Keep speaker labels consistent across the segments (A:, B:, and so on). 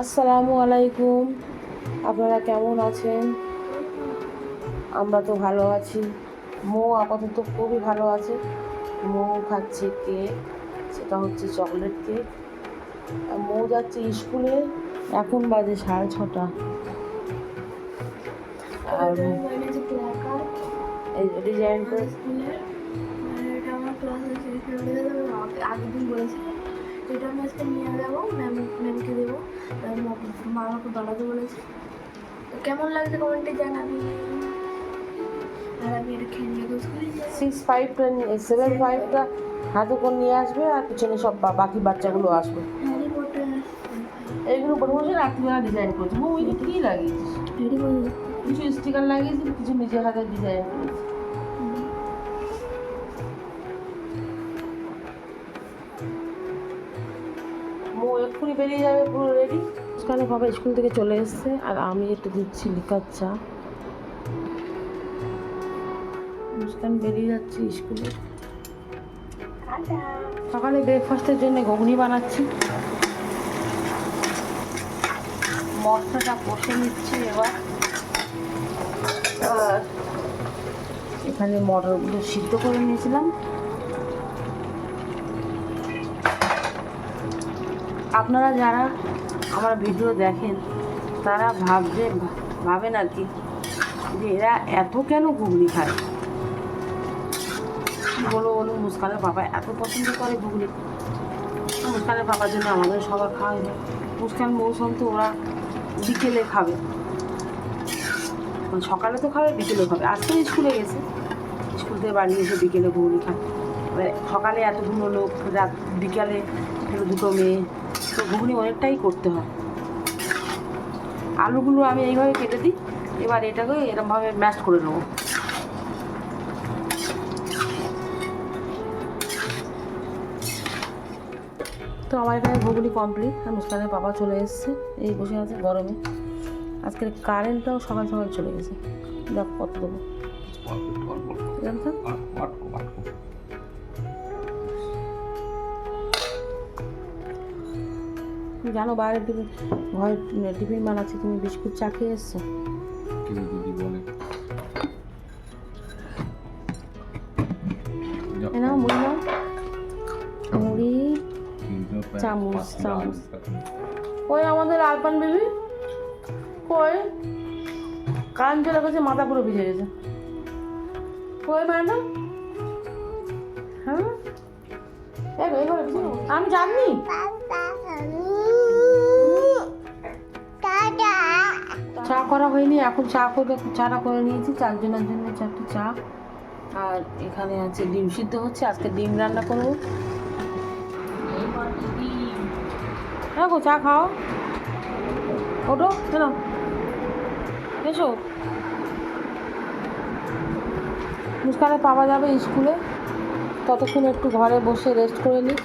A: আসসালামু আলাইকুম। আপনারা কেমন আছেন? আমরা তো ভালো আছি। মো আপাতত খুবই ভালো আছে। মো খাচ্ছে কেক সেটা হচ্ছে চকলেট কেক। আর মো যাচ্ছে স্কুলে এখন বাজে সাড়ে ছটা। আর এই ডিজাইন করে
B: আগের দিন বলেছিলাম। এটা আমি আজকে নিয়ে যাব ম্যাম ম্যামকে দেবো। মা আমাকে বানাতে বলেছে। তো কেমন লাগছে কমেন্টে জানাবি আর আমি এটা খেয়ে নিয়ে
A: সিক্স ফাইভটা সেভেন ফাইভটা হাতে করে নিয়ে আসবে আর পিছনে সব বাকি বাচ্চাগুলো আসবে। এইগুলো বড় রাত্রিবেলা ডিজাইন করেছি। কী লাগিয়েছিস? কিছু স্টিকার লাগিয়েছি কিছু নিজের হাতে ডিজাইন করেছি এক্ষুনি বেরিয়ে যাবে, পুরো রেডি সেখানে বাবা স্কুল থেকে চলে এসছে, আর আমি একটু দিচ্ছি লিকার চা। মুস্কান বেরিয়ে যাচ্ছে স্কুলে সকালে ব্রেকফাস্টের জন্য ঘুগনি বানাচ্ছি। মশলাটা কষে নিচ্ছি এবার। এখানে মটরগুলো সিদ্ধ করে নিয়েছিলাম। আপনারা যারা আমার ভিডিও দেখেন, তারা ভাববে ভাবেন আর কি? যে এরা এত কেন ঘুগনি খায়? বলো বলুন, মুস্কানের বাবা এত পছন্দ করে ঘুগনি। মুস্কানের বাবার জন্য আমাদের সবার খাওয়া যায়। মুস্কান মৌসুম তো ওরা বিকেলে খাবে। মানে সকালে তো খাবে, বিকেলে খাবে। আজকে স্কুলে গেছে। স্কুল থেকে বাড়ি এসে বিকেলে ঘুগনি খায়। সকালে এতগুলো লোক, রাত বিকালে দুটো মেয়ে তো ঘুগনি অনেকটাই করতে হয়। আলুগুলো আমি এইভাবে কেটে দিই এবার এটাকে এরকমভাবে ম্যাশ করে নেব। তো আমার এখানে ঘুগনি কমপ্লিট আর মুস্কানের বাবা চলে এসছে এই বসে আছে গরমে। আজকের কারেন্টটাও সকাল সকাল চলে গেছে। দেখ কত দেবো। তুমি জানো বাইরে টিফিন ঘরে টিফিন বানাচ্ছি তুমি বিস্কুট চা খেয়ে এসছো? নাও মুড়ি নাও। মুড়ি চামচ, চামচ। কই আমাদের আলপান বেবি? কই? কান চলে গেছে মাথা পুরো ভিজে গেছে। কই ম্যাডাম হ্যাঁ। আমি জানি করা হয়নি, এখন চা করে, চাটা করে নিয়েছি, চারজনের জন্য চারটে চা। আর এখানে আছে ডিম সিদ্ধ হচ্ছে, আজকে ডিম রান্না করব। হ্যাঁ গো, চা খাও। ওটো কেন? এসো। মুস্কানে পাওয়া যাবে স্কুলে। ততক্ষণ একটু ঘরে বসে রেস্ট করে নিই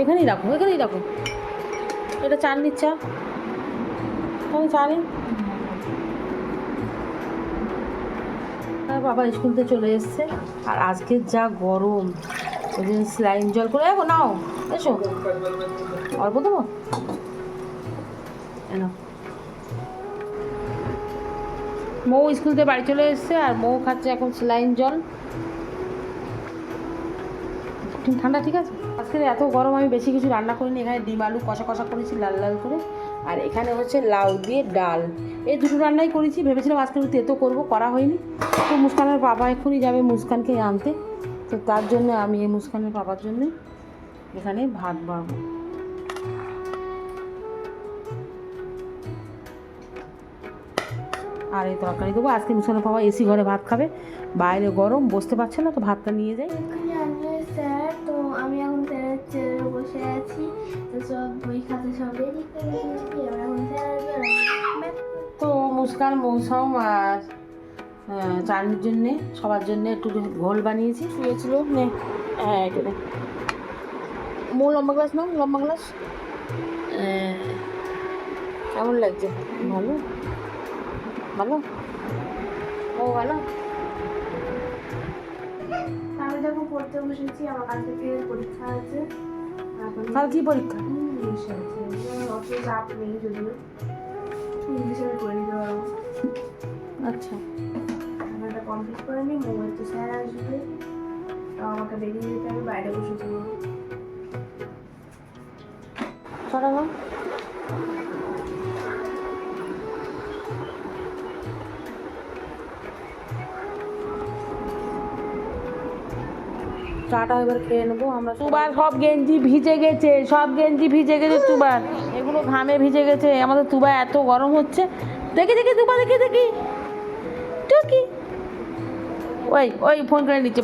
A: এখানেই রাখো এখানেই রাখো। এটা চাননির চা। আমি জানি আর বাবা স্কুল থেকে চলে এসছে। আর আজকে যা গরম ওই স্লাইন জল করে দেখো নাও, এসো। অল্প দেবো? মৌ স্কুল থেকে বাড়ি চলে এসছে, আর মৌ খাচ্ছে এখন স্লাইন জল। ঠান্ডা ঠিক আছে? আজকে এত গরম, আমি বেশি কিছু রান্না করিনি, এখানে ডিম, আলু কষা কষা করেছি, লাল লাল করে। আর এখানে হচ্ছে লাউ দিয়ে ডাল। এই দুটো রান্নাই করেছি, ভেবেছিলাম আজকে একটু তেতো করব, করা হয়নি। তো মুস্কানের বাবা এক্ষুনি যাবে মুস্কানকে আনতে। তো তার জন্য আমি এই মুস্কানের বাবার জন্য এখানে ভাত বাড়বো আর এই তরকারি দেবো। আজকে মুস্কানের বাবা এসি ঘরে ভাত খাবে। বাইরে গরম, বসতে পারছে না, তো ভাতটা নিয়ে যাই মুস্কান মৌসুম আর আহ, চাটনির জন্যে সবার জন্য একটু ঘোল বানিয়েছি শুয়েছিল। হ্যাঁ। মৌ লম্বা গ্লাস নাও লম্বা গ্লাস কেমন লাগছে? ভালো? ভালো? ও ভালো?
B: আমি যখন পড়তে বসেছি আমার কাল থেকে পরীক্ষা আছে। এখন
A: কাল কি পরীক্ষা?
B: অত চাপ নেই যদিও। ইংলিশে করে নিতে পারব।
A: আচ্ছা।
B: কমপ্লিট করে নিই মোবাইল তো স্যার আসবে তো আমাকে বেরিয়ে যেতে হবে বাইরে বসে পড়ব
A: চাটা এবার খেয়ে নেব আমরা তুবার সব গেঞ্জি ভিজে গেছে সব গেঞ্জি ভিজে গেছে তুবার এগুলো ঘামে ভিজে গেছে আমাদের তুবা এত গরম হচ্ছে। দেখি দেখি তুবা দেখি দেখি। টুকি ওই ওই ফোন করে নিচ্ছে।